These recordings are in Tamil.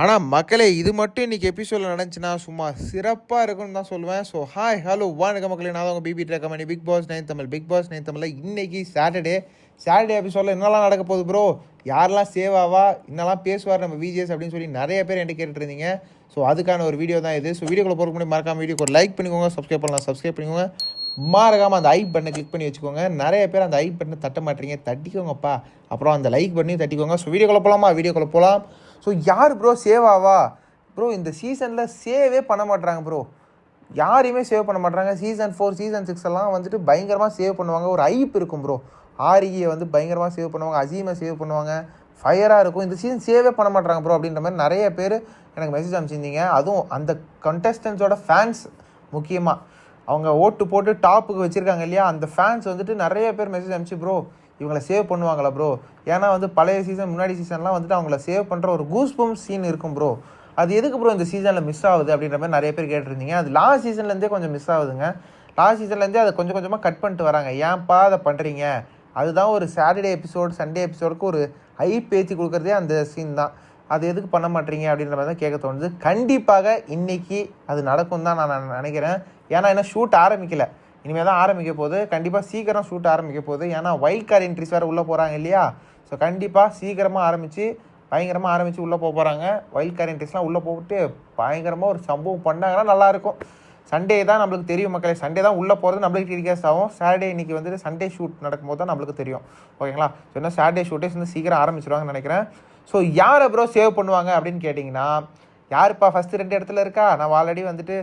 ஆனால் மக்களே இது மட்டும் இன்றைக்கி எபிசோடில் நடந்துச்சுன்னா சும்மா சிறப்பாக இருக்கும்னு தான் சொல்லுவேன். ஸோ ஹாய் ஹலோ வணக்க மக்களே. நான் உங்கள் BB company Bigg Boss nine Tamil Bigg Boss nine தமிழில் இன்னைக்கு சாட்டர்டே சாட்டர்டே எபிசோடில் என்னெல்லாம் நடக்க போகுது ப்ரோ யாரெல்லாம் சேவ் ஆவா? என்னெல்லாம் பேசுவார் நம்ம விஜிஎஸ் அப்படின்னு சொல்லி நிறைய பேர் என்கிட்ட கேட்டுட்டு இருந்தீங்க. ஸோ அதுக்கான ஒரு வீடியோ தான் இது. ஸோ வீடியோக்குள்ள போகிறதுக்கு முன்னாடி மறக்காம வீடியோக்கு ஒரு லைக் பண்ணிக்கோங்க சப்ஸ்கிரைப் பண்ணலாம் சப்ஸ்கிரைப் பண்ணிக்கோங்க. மறக்காமல் அந்த ஐ பட்டனை கிளிக் பண்ணி வச்சுக்கோங்க. நிறைய பேர் அந்த ஐ பட்டனை தட்ட மாட்டீங்க. தட்டிக்கோங்கப்பா. அப்புறம் அந்த லைக் பண்ணி தட்டிக்கோங்க. ஸோ வீடியோக்குள்ள போகலாமா வீடியோக்குள்ள போகலாம் ஸோ யார் ப்ரோ சேவ் ஆவா ப்ரோ இந்த சீசனில் சேவே பண்ண மாட்றாங்க ப்ரோ யாரையுமே சேவ் பண்ண மாட்றாங்க. சீசன் ஃபோர் சீசன் சிக்ஸ் எல்லாம் வந்துட்டு பயங்கரமாக சேவ் பண்ணுவாங்க. ஒரு ஐப் இருக்கும் ப்ரோ ஆரியை வந்து பயங்கரமாக சேவ் பண்ணுவாங்க. அசீமை சேவ் பண்ணுவாங்க. ஃபயராக இருக்கும். இந்த சீசன் சேவே பண்ண மாட்றாங்க ப்ரோ அப்படின்ற மாதிரி நிறைய பேர் எனக்கு மெசேஜ் அனுப்பிச்சிருந்தீங்க. அதுவும் அந்த கண்டஸ்டன்ஸோட ஃபேன்ஸ் முக்கியமாக அவங்க ஓட்டு போட்டு டாப்புக்கு வச்சுருக்காங்க இல்லையா? அந்த ஃபேன்ஸ் வந்துட்டு நிறைய பேர் மெசேஜ் அனுப்பிச்சு ப்ரோ இவங்களை சேவ் பண்ணுவாங்களா ப்ரோ ஏன்னா வந்து பழைய சீசன் முன்னாடி சீசன்லாம் வந்துட்டு அவங்கள சேவ் பண்ணுற ஒரு கூஸ்பம் சீன் இருக்கும் ப்ரோ அது எதுக்கு ப்ரோ இந்த சீசனில் மிஸ் ஆகுது அப்படின்ற மாதிரி நிறைய பேர் கேட்டிருந்தீங்க. அது லாஸ்ட் சீசன்லேருந்தே கொஞ்சம் மிஸ் ஆகுதுங்க. லாஸ்ட் சீசன்லேருந்தே அதை கொஞ்சம் கொஞ்சமாக கட் பண்ணிட்டு வராங்க. ஏன்ப்பா அதை பண்ணுறீங்க அதுதான் ஒரு சாட்டர்டே எபிசோடு சண்டே எபிசோடுக்கு ஒரு ஹை பேச்சு கொடுக்குறதே அந்த சீன் தான். அது எதுக்கு பண்ண மாட்டீங்க அப்படின்ற மாதிரி தான் கேட்க தோணுது. கண்டிப்பாக இன்றைக்கி அது நடக்கும் தான் நான் நினைக்கிறேன். ஏன்னா என்ன ஷூட் ஆரம்பிக்கல. இனிமேல் தான் ஆரம்பிக்க போகுது. கண்டிப்பாக சீக்கிரம் ஷூட் ஆரம்பிக்க போகுது. ஏன்னா வைல்ட் கார்டு என்ட்ரிஸ் வேறு உள்ளே போகிறாங்க இல்லையா? ஸோ கண்டிப்பாக சீக்கிரமாக ஆரம்பித்து பயங்கரமாக ஆரம்பித்து உள்ளே போக போகிறாங்க வைல்ட் கார்டு என்ட்ரிஸ்லாம் உள்ளே போட்டு பயங்கரமாக ஒரு சம்பவம் பண்ணாங்கன்னா நல்லாயிருக்கும் சண்டே தான் நம்மளுக்கு தெரியும் மக்களே. சண்டே தான் உள்ளே போகிறது நம்மளுக்கு டெலிகாஸ்ட் ஆகும். சாட்டர்டே இன்னைக்கு வந்துட்டு சண்டே ஷூட் நடக்கும்போது தான் நம்மளுக்கு தெரியும். ஓகேங்களா ஸோ என்ன சாட்டர்டே ஷூட்டே வந்து சீக்கிரம் ஆரம்பிச்சிருவாங்கன்னு நினைக்கிறேன். ஸோ யாரை ப்ரோ சேவ் பண்ணுவாங்க அப்படின்னு கேட்டிங்கன்னா யாருப்பா ஃபஸ்ட்டு ரெண்டு இடத்துல இருக்கா? நான் ஆல்ரெடி வந்துட்டு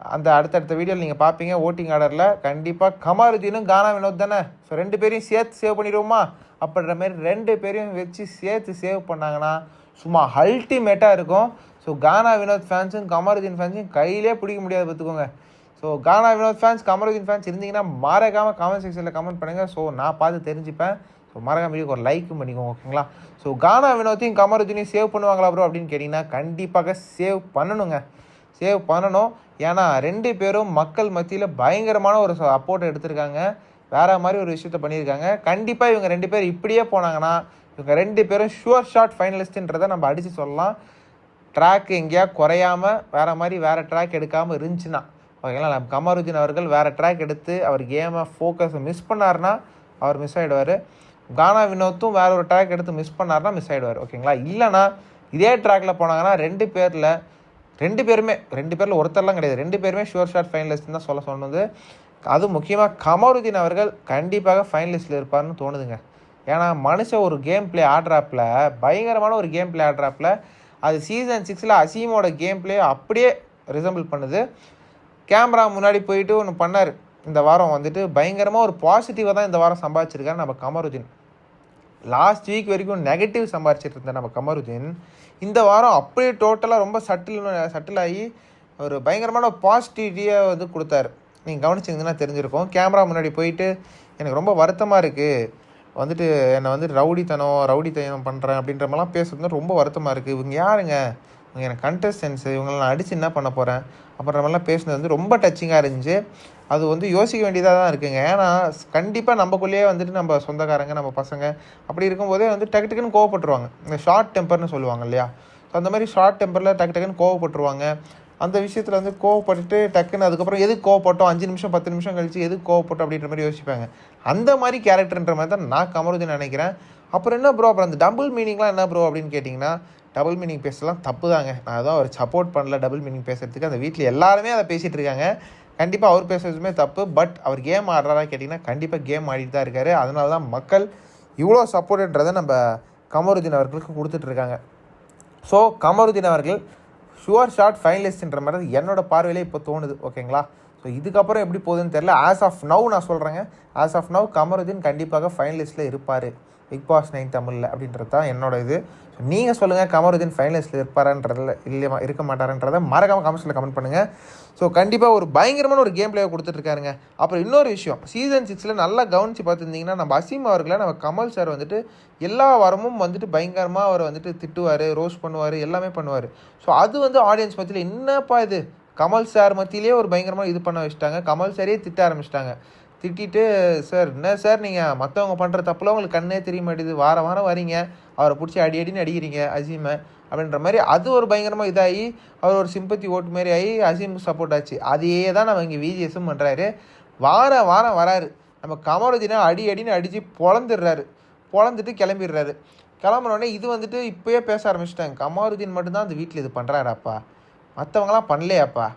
அந்த அடுத்தடுத்த வீடியோவில் நீங்கள் பார்ப்பீங்க ஓட்டிங் ஆர்டரில் கண்டிப்பாக கமாருதீனும் கானா வினோத் தானே. ஸோ ரெண்டு பேரையும் சேர்த்து சேவ் பண்ணிடுவோமா? அப்படின்ற மாதிரி ரெண்டு பேரையும் வச்சு சேர்த்து சேவ் பண்ணாங்கன்னா சும்மா அல்டிமேட்டாக இருக்கும். ஸோ கானா வினோத் ஃபேன்ஸும் கமருதீன் ஃபேன்ஸும் கையிலே பிடிக்க முடியாது பார்த்துக்கோங்க. So Gana Vinoth fans Kamarudeen fans இருந்தீங்கன்னா மறக்காமல் கமெண்ட் செக்ஷனில் கமெண்ட் பண்ணுங்கள் ஸோ நான் பார்த்து தெரிஞ்சுப்பேன். ஸோ மறக்காம ஒரு லைக்கும் பண்ணிக்கோங்க ஓகேங்களா ஸோ கானா வினோத்தையும் கமருதீனையும் சேவ் பண்ணுவாங்களா ப்ரோ அப்படின்னு கேட்டிங்கன்னா கண்டிப்பாக சேவ் பண்ணணுங்க. சேவ் பண்ணணும். ஏன்னா ரெண்டு பேரும் மக்கள் மத்தியில் பயங்கரமான ஒரு அப்போர்ட் எடுத்திருக்காங்க. வேற மாதிரி ஒரு விஷயத்த பண்ணியிருக்காங்க. கண்டிப்பாக இவங்க ரெண்டு பேர் இப்படியே போனாங்கன்னா இவங்க ரெண்டு பேரும் ஷுவர் ஷாட் ஃபைனலிஸ்ட்டுன்றதை நம்ம அடித்து சொல்லலாம். ட்ராக் எங்கேயா குறையாம வேற மாதிரி வேறு ட்ராக் எடுக்காமல் இருந்துச்சுன்னா ஓகேங்களா? நம்ம கமருதீன் அவர்கள் வேறு ட்ராக் எடுத்து அவர் கேமை ஃபோக்கஸை மிஸ் பண்ணாருன்னா அவர் மிஸ் ஆகிடுவார் கானா வினோத்தும் வேற ஒரு ட்ராக் எடுத்து மிஸ் பண்ணாருன்னா மிஸ் ஆகிடுவார் ஓகேங்களா இல்லைனா இதே ட்ராக்ல போனாங்கன்னா ரெண்டு பேரில் ரெண்டு பேருமே ரெண்டு பேரில் ஒருத்தர்லாம் கிடையாது. ரெண்டு பேருமே ஷுவர் ஷாட் ஃபைனலிஸ்ட் தான் சொல்ல சொன்னது அது முக்கியமாக கமருதீன் அவர்கள் கண்டிப்பாக ஃபைனலிஸ்ட்டில் இருப்பார்னு தோணுதுங்க. ஏன்னா மனுஷன் ஒரு கேம் பிளே ஆடுறாப்பில் பயங்கரமான ஒரு கேம் பிளே ஆடுறாப்பில் அது சீசன் சிக்ஸில் அசீமோட கேம் பிளே அப்படியே ரிசம்பிள் பண்ணுது. கேமரா முன்னாடி போயிட்டு ஒன்று பண்ணார். இந்த வாரம் வந்துட்டு பயங்கரமாக ஒரு பாசிட்டிவாக தான் இந்த வாரம் சம்பாதிச்சிருக்காரு நம்ம கமருதீன். லாஸ்ட் வீக் வரைக்கும் நெகட்டிவ் சம்பாரிச்சிட்டு இருந்த நம்ம கமருதீன் இந்த வாரம் அப்படியே டோட்டலாக ரொம்ப சட்டில் சட்டில் ஆகி ஒரு பயங்கரமான பாசிட்டிவிட்டியாக வந்து கொடுத்தாரு. நீங்கள் கவனிச்சிங்கன்னா தெரிஞ்சிருக்கும். கேமரா முன்னாடி போயிட்டு எனக்கு ரொம்ப வருத்தமாக இருக்குது வந்துட்டு என்னை வந்து ரவுடித்தனம் ரவுடித்தனம் பண்ணுறேன் அப்படின்ற மாதிரிலாம் பேசுறது வந்து ரொம்ப வருத்தமாக இருக்குது இவங்க யாருங்க? எனக்கு கண்டஸ்டன்ஸ் இவங்களை நான் அடித்து என்ன பண்ண போகிறேன் அப்புறம் மாதிரிலாம் பேசுனது வந்து ரொம்ப டச்சிங்காக இருந்துச்சு. அது வந்து யோசிக்க வேண்டியதாக தான் இருக்குங்க. ஏன்னா கண்டிப்பாக நம்மக்குள்ளேயே வந்துட்டு நம்ம சொந்தக்காரங்க நம்ம பசங்க அப்படி இருக்கும்போதே வந்து டக்கு டக்குன்னு கோவப்பட்டுருவாங்க. இந்த ஷார்ட் டெம்பர்னு சொல்லுவாங்க இல்லையா? ஸோ அந்த மாதிரி ஷார்ட் டெம்பரில் டக்கு டக்குன்னு கோவப்பட்டுருவாங்க. அந்த விஷயத்தில் வந்து கோவப்பட்டுட்டு டக்குன்னு அதுக்கப்புறம் எதுக்கு கோவப்பட்டோம்? அஞ்சு நிமிஷம் பத்து நிமிஷம் கழிச்சு எதுக்கு கோவப்பட்டோம்? அப்படின்ற மாதிரி யோசிப்பாங்க. அந்த மாதிரி கேரக்டர்ன்ற மாதிரி தான் நான் கமருதீன் நினைக்கிறேன். அப்புறம் என்ன ப்ரோ அப்புறம் அந்த டபுள் மீனிங்லாம் என்ன ப்ரோ அப்படின்னு கேட்டிங்கன்னா டபுள் மீனிங் பேசலாம் தப்பு தாங்க நான் அதான் அவர் சப்போர்ட் பண்ணல டபுள் மீனிங் பேசுறதுக்கு. அந்த வீட்டில் எல்லாருமே அதை பேசிகிட்டு இருக்காங்க. கண்டிப்பாக அவர் பேசுறதுமே தப்பு பட் அவர் கேம் ஆடுறாரா கேட்டிங்கன்னா கண்டிப்பாக கேம் ஆடிட்டு தான் இருக்காரு. அதனால தான் மக்கள் இவ்வளோ சப்போர்ட்டுன்றதை நம்ம கமருதீன் அவர்களுக்கு கொடுத்துட்ருக்காங்க ஸோ கமருதீன் அவர்கள் ஷுவர் ஷார்ட் ஃபைனலிஸ்ட்ன்ற மாதிரி என்னோட பார்வையிலே இப்போ தோணுது. ஓகேங்களா ஸோ இதுக்கப்புறம் எப்படி போகுதுன்னு தெரில ஆஸ் ஆஃப் நவ் நான் சொல்கிறேங்க ஆஸ் ஆஃப் நவ் கமருதீன் கண்டிப்பாக ஃபைனலிஸ்ட்டில் இருப்பார். பிக் பாஸ் நைன் தமிழில் அப்படின்றது தான் என்னோட இது. ஸோ நீங்கள் சொல்லுங்கள் கமருதீன் ஃபைனலிஸ்ட்டில் இருப்பாரன்றதில் இல்லையா இருக்க மாட்டாரன்றதை மறக்காமல் கமெண்ட்ஸில் கமெண்ட் பண்ணுங்கள் ஸோ கண்டிப்பாக ஒரு பயங்கரமான ஒரு கேம் பிளேவை கொடுத்துட்ருக்காருங்க. அப்புறம் இன்னொரு விஷயம் சீசன் சிக்ஸில் நல்லா கவனித்து பார்த்துருந்தீங்கன்னா நம்ம அசீம் அவர்களை நம்ம கமல் சார் வந்துட்டு எல்லா வாரமும் வந்துட்டு பயங்கரமாக அவர் வந்துட்டு திட்டுவார் ரோஸ் பண்ணுவார் எல்லாமே பண்ணுவார். ஸோ அது வந்து ஆடியன்ஸ் மத்தியில் என்னப்பா இது? கமல் சார் மத்தியிலே ஒரு பயங்கரமாக இது பண்ண வச்சுட்டாங்க. கமல் சாரே திட்ட ஆரம்பிச்சிட்டாங்க. திட்டிட்டு சார் என்ன சார் நீங்கள் மற்றவங்க பண்ணுற தப்புலாம் உங்களுக்கு கண்ணே தெரிய மாட்டேது வாரம் வாரம் வரீங்க. அவரை பிடிச்சி அடி அடின்னு அடிக்கிறீங்க அசீமை. அப்படின்ற மாதிரி அது ஒரு பயங்கரமாக இதாகி அவர் ஒரு சிம்பத்தி ஓட்டு மாதிரி ஆகி அசீம் சப்போர்ட் ஆச்சு. அதையே தான் நம்ம இங்கே விஜிஎஸும் பண்ணுறாரு வாரம் வாரம் வராரு. நம்ம கமருதீனை அடி அடின்னு அடித்து பொழந்துடுறாரு. பொழந்துட்டு கிளம்பிடுறாரு. கிளம்புனோடனே இது வந்துட்டு இப்போயே பேச ஆரம்பிச்சிட்டாங்க. கமாருதீன் மட்டும்தான் அந்த வீட்டில் இது பண்ணுறாராப்பா மற்றவங்களாம் பண்ணலையாப்பா?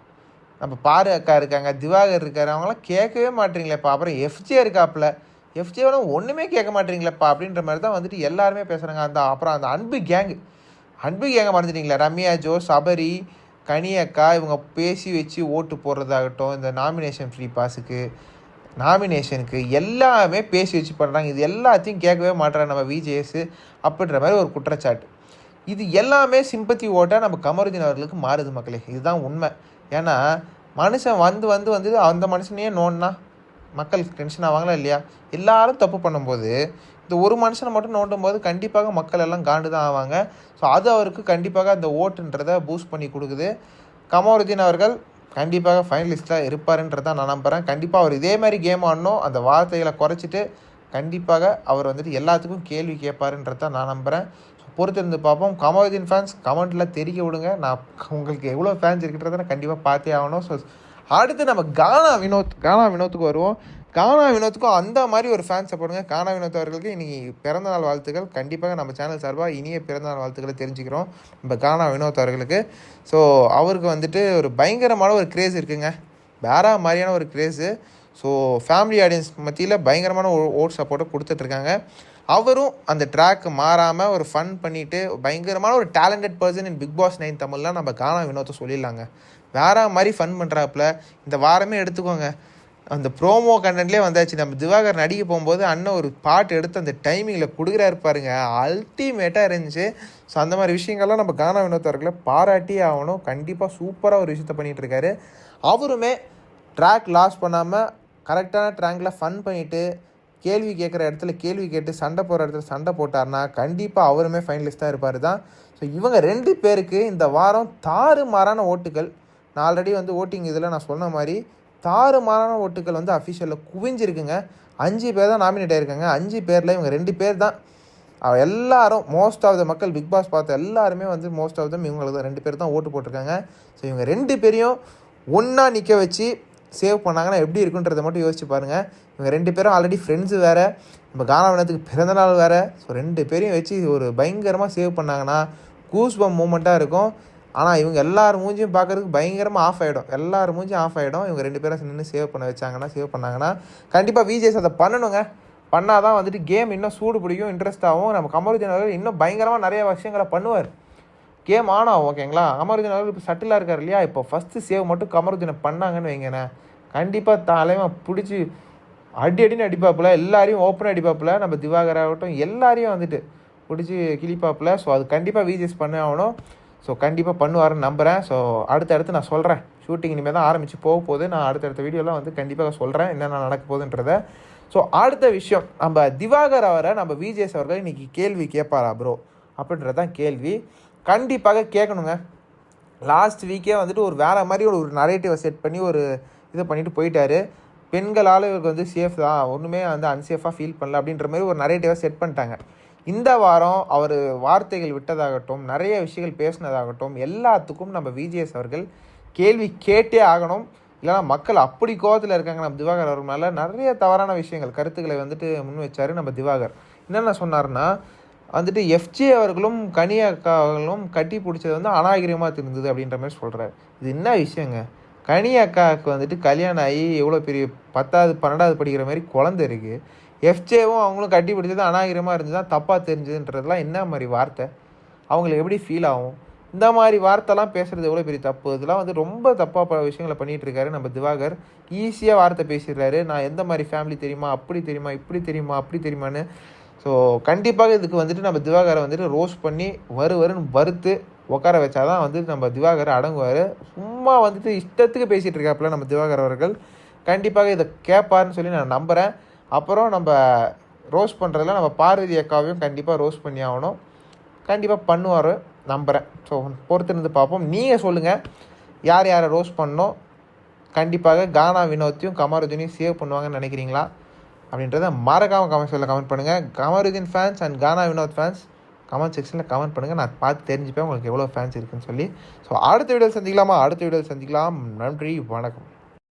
நம்ம பாரு அக்கா இருக்காங்க திவாகர் இருக்காரு அவங்களாம் கேட்கவே மாட்டீங்களேப்பா. அப்புறம் எஃப்ஜே இருக்காப்புல. எஃப்ஜேவெல்லாம் ஒன்றுமே கேட்க மாட்டீங்களேப்பா அப்படின்ற மாதிரி தான் வந்துட்டு எல்லாருமே பேசுகிறாங்க அந்த அப்புறம் அந்த அன்பு கேங்கு அன்பு கேங்க மறந்துட்டீங்களா? ரம்யா ஜோ சபரி கனியக்கா இவங்க பேசி வச்சு ஓட்டு போடுறதாகட்டும் இந்த நாமினேஷன் ஃப்ரீ பாஸுக்கு நாமினேஷனுக்கு எல்லாமே பேசி வச்சு பண்ணுறாங்க இது எல்லாத்தையும் கேட்கவே மாட்டுறாங்க நம்ம விஜேஎஸ் அப்படின்ற மாதிரி ஒரு குற்றச்சாட்டு. இது எல்லாமே சிம்பத்தி ஓட்டாக நம்ம கமருதீன் அவர்களுக்கு மாறுது மக்களே. இதுதான் உண்மை. ஏன்னா மனுஷன் வந்து வந்து வந்து அந்த மனுஷனையே நோண்டினா மக்கள் டென்ஷன் ஆவாங்களா இல்லையா? எல்லாரும் தப்பு பண்ணும்போது இந்த ஒரு மனுஷனை மட்டும் நோண்டும் போது கண்டிப்பாக மக்கள் எல்லாம் காண்டு தான் ஆவாங்க. ஸோ அது அவருக்கு கண்டிப்பாக அந்த ஓட்டுன்றதை பூஸ்ட் பண்ணி கொடுக்குது. கமருதீன் அவர்கள் கண்டிப்பாக ஃபைனலிஸ்ட்டாக இருப்பாருன்றதான் நான் நம்புகிறேன் கண்டிப்பாக அவர் இதே மாதிரி கேம் ஆடணும். அந்த வார்த்தைகளை குறைச்சிட்டு கண்டிப்பாக அவர் வந்துட்டு எல்லாத்துக்கும் கேள்வி கேட்பாருன்றதான் நான் நம்புகிறேன் பொறுத்திருந்து பார்ப்போம். கமருதீன் ஃபேன்ஸ் கமெண்ட்டில் தெரிக்க விடுங்க. நான் உங்களுக்கு எவ்வளோ ஃபேன்ஸ் இருக்கிறத நான் கண்டிப்பாக பார்த்தே ஆகணும். ஸோ அடுத்து நம்ம கானா வினோத் கானா வினோத்துக்கு வருவோம். கானா வினோத்துக்கும் அந்த மாதிரி ஒரு ஃபேன்ஸை போடுங்க. கானா வினோத் அவர்களுக்கு இன்றைக்கி பிறந்தநாள் வாழ்த்துக்கள். கண்டிப்பாக நம்ம சேனல் சார்பாக இனிய பிறந்தநாள் வாழ்த்துக்களை தெரிஞ்சுக்கிறோம். நம்ம கானா வினோத் அவர்களுக்கு. ஸோ அவருக்கு வந்துட்டு ஒரு பயங்கரமான ஒரு க்ரேஸ் இருக்குங்க. வேற மாதிரியான ஒரு க்ரேஸு ஸோ ஃபேமிலி ஆடியன்ஸ் மத்தியில் பயங்கரமான ஓட் சப்போர்ட்டை கொடுத்துட்ருக்காங்க. அவரும் அந்த ட்ராக் மாறாமல் ஒரு ஃபன் பண்ணிவிட்டு பயங்கரமான ஒரு talented person in Bigg Boss nine தமிழ்லாம் நம்ம காணா வினோத்தை சொல்லிடலாங்க. வேற மாதிரி ஃபன் பண்ணுறாப்புல இந்த வாரமே எடுத்துக்கோங்க. அந்த ப்ரோமோ கண்டென்ட்லேயே வந்தாச்சு. நம்ம திவாகர் நடிக்க போகும்போது அண்ணன் ஒரு பாட்டு எடுத்து அந்த டைமிங்கில் கொடுக்குறாரு பாருங்க. அல்டிமேட்டாக இருந்துச்சு. ஸோ அந்த மாதிரி விஷயங்கள்லாம் நம்ம கானா வினோத்தவர்களை பாராட்டி ஆகணும். கண்டிப்பாக சூப்பராக ஒரு விஷயத்த பண்ணிகிட்ருக்காரு அவருமே ட்ராக் லாஸ் பண்ணாமல் கரெக்டான ட்ராங்கில் ஃபன் பண்ணிவிட்டு கேள்வி கேட்குற இடத்துல கேள்வி கேட்டு சண்டை போகிற இடத்துல சண்டை போட்டார்னா கண்டிப்பாக அவருமே ஃபைனலிஸ்ட் தான் இருப்பார் தான். ஸோ இவங்க ரெண்டு பேருக்கு இந்த வாரம் தாறுமாறான ஓட்டுகள் நான் ஆல்ரெடி வந்து ஓட்டிங் இதில் நான் சொன்ன மாதிரி தாறுமாறான ஓட்டுகள் வந்து அஃபிஷியலில் குவிஞ்சிருக்குங்க. அஞ்சு பேர் தான் நாமினேட் ஆயிருக்காங்க. அஞ்சு பேரில் இவங்க ரெண்டு பேர் தான். எல்லாரும் மோஸ்ட் ஆஃப் த மக்கள் பிக் பாஸ் பார்த்த எல்லாருமே வந்து மோஸ்ட் ஆஃப் தம் இவங்களுக்கு தான் ரெண்டு பேர் தான் ஓட்டு போட்டிருக்காங்க. ஸோ இவங்க ரெண்டு பேரையும் ஒன்றா நிற்க வச்சு சேவ் பண்ணாங்கன்னா எப்படி இருக்குன்றதை மட்டும் யோசிச்சு பாருங்கள் இவங்க ரெண்டு பேரும் ஆல்ரெடி ஃப்ரெண்ட்ஸு வேறு. நம்ம கானாவனத்துக்கு பிறந்தநாள் வேறு. ஸோ ரெண்டு பேரையும் வச்சு ஒரு பயங்கரமாக சேவ் பண்ணாங்கன்னா கூஸ் பம் மூமெண்ட்டாக இருக்கும். ஆனால் இவங்க எல்லார் மூஞ்சியும் பார்க்கறதுக்கு பயங்கரமாக ஆஃப் ஆகிடும் எல்லார் மூஞ்சியும் ஆஃப் ஆகிடும் இவங்க ரெண்டு பேரும் நின்று சேவ் பண்ண வச்சாங்கன்னா சேவ் பண்ணாங்கன்னா கண்டிப்பாக விஜேஸ் அதை பண்ணணுங்க. பண்ணால் தான் வந்துட்டு கேம் இன்னும் சூடு பிடிக்கும் இன்ட்ரெஸ்ட் ஆகும். நம்ம கமருதீன் அவர்கள் இன்னும் பயங்கரமாக நிறைய விஷயங்களை பண்ணுவார். கேம் ஆன் ஆகும் ஓகேங்களா கமருதீன் அவர்கள் இப்போ சட்டிலாக இருக்கார் இல்லையா? இப்போ ஃபஸ்ட்டு சேவ் மட்டும் கமருதீனை பண்ணாங்கன்னு வைங்கண்ணே கண்டிப்பாக தலைமை பிடிச்சி அடி அடின்னு அடிப்பாப்புல எல்லாரையும் ஓப்பனாக அடிப்பாப்புல. நம்ம திவாகர் ஆகட்டும் எல்லாரையும் வந்துட்டு பிடிச்சி கிளிப்பாப்புல ஸோ அது கண்டிப்பாக விஜிஎஸ் பண்ண ஆகணும். ஸோ கண்டிப்பாக பண்ணுவாருன்னு நம்புகிறேன் ஸோ அடுத்தடுத்து நான் சொல்கிறேன் ஷூட்டிங் இனிமேல் தான் ஆரம்பித்து போக போகுது. நான் அடுத்தடுத்த வீடியோலாம் வந்து கண்டிப்பாக சொல்கிறேன் என்னென்ன நடக்க போகுதுன்றத. ஸோ அடுத்த விஷயம் நம்ம திவாகர் அவரை நம்ம விஜேஎஸ் அவர்கள் இன்றைக்கி கேள்வி கேட்பாரா ப்ரோ அப்படின்றது தான் கேள்வி. கண்டிப்பாக கேட்கணுங்க. லாஸ்ட் வீக்கே வந்துட்டு ஒரு வேறு மாதிரி ஒரு நரேட்டிவை செட் பண்ணி ஒரு இதை பண்ணிட்டு போயிட்டாரு. பெண்களால் இவருக்கு வந்து சேஃப் தான். ஒன்றுமே வந்து அன்சேஃபாக ஃபீல் பண்ணல அப்படின்ற மாதிரி ஒரு நரேட்டிவாக செட் பண்ணிட்டாங்க. இந்த வாரம் அவர் வார்த்தைகள் விட்டதாகட்டும் நிறைய விஷயங்கள் பேசினதாகட்டும் எல்லாத்துக்கும் நம்ம விஜிஎஸ் அவர்கள் கேள்வி கேட்டே ஆகணும். இல்லைனா மக்கள் அப்படி கோவத்தில் இருக்காங்க. நம்ம திவாகர் அவர்னால நிறைய தவறான விஷயங்கள் கருத்துக்களை வந்துட்டு முன் வச்சார் நம்ம திவாகர். என்னென்ன சொன்னார்னா வந்துட்டு எஃப்ஜே அவர்களும் கனி அக்கா அவர்களும் கட்டி பிடிச்சது வந்து அநாகரிகமாக இருந்தது அப்படின்ற மாதிரி சொல்கிறார் இது என்ன விஷயங்க? கனி அக்காவுக்கு வந்துட்டு கல்யாணம் ஆகி எவ்வளோ பெரிய பத்தாவது பன்னெண்டாவது படிக்கிற மாதிரி குழந்தை இருக்குது எஃப்ஜேவும் அவங்களும் கட்டி பிடிச்சது அநாகரிகமாக இருந்தது தப்பாக தெரிஞ்சதுன்றதுலாம் என்ன மாதிரி வார்த்தை? அவங்களுக்கு எப்படி ஃபீல் ஆகும்? இந்த மாதிரி வார்த்தைலாம் பேசுகிறது எவ்வளோ பெரிய தப்பு? இதெல்லாம் வந்து ரொம்ப தப்பாக பல விஷயங்களை பண்ணிகிட்டு இருக்காரு நம்ம திவாகர். ஈஸியாக வார்த்தை பேசிடுறாரு. நான் எந்த மாதிரி ஃபேமிலி தெரியுமா? அப்படி தெரியுமா? இப்படி தெரியுமா? அப்படி தெரியுமான்னு ஸோ கண்டிப்பாக இதுக்கு வந்துட்டு நம்ம திவாகரை வந்துட்டு ரோஸ்ட் பண்ணி வரு வருன்னு வறுத்து உட்கார வச்சாதான் வந்துட்டு நம்ம திவாகர் அடங்குவார். சும்மா வந்துட்டு இஷ்டத்துக்கு பேசிகிட்டு இருக்காப்புல நம்ம திவாகர் அவர்கள். கண்டிப்பாக இதை கேட்பாருன்னு சொல்லி நான் நம்புகிறேன் அப்புறம் நம்ம ரோஸ்ட் பண்ணுறதுல நம்ம பார்வதி அக்காவையும் கண்டிப்பாக ரோஸ் பண்ணி ஆகணும். கண்டிப்பாக பண்ணுவார் நம்புகிறேன் ஸோ பொறுத்திருந்து பார்ப்போம். நீங்கள் சொல்லுங்கள் யார் யாரை ரோஸ் பண்ணோம் கண்டிப்பாக கானா வினோத்தையும் கமருதீனையும் சேவ் பண்ணுவாங்கன்னு நினைக்கிறீங்களா? அப்படின்றத மறக்காமல் கமெண்ட் சொல்ல கமெண்ட் பண்ணுங்கள் Kamarudeen fans and Gana Vinoth fans comment செக்ஷனில் கமெண்ட் பண்ணுங்கள் நான் பார்த்து தெரிஞ்சுப்பேன் உங்களுக்கு எவ்வளோ ஃபேன்ஸ் இருக்குன்னு சொல்லி. ஸோ அடுத்த வீடியோ சந்திக்கலாமா? அடுத்த வீடியோ சந்திக்கலாம். நன்றி வணக்கம்.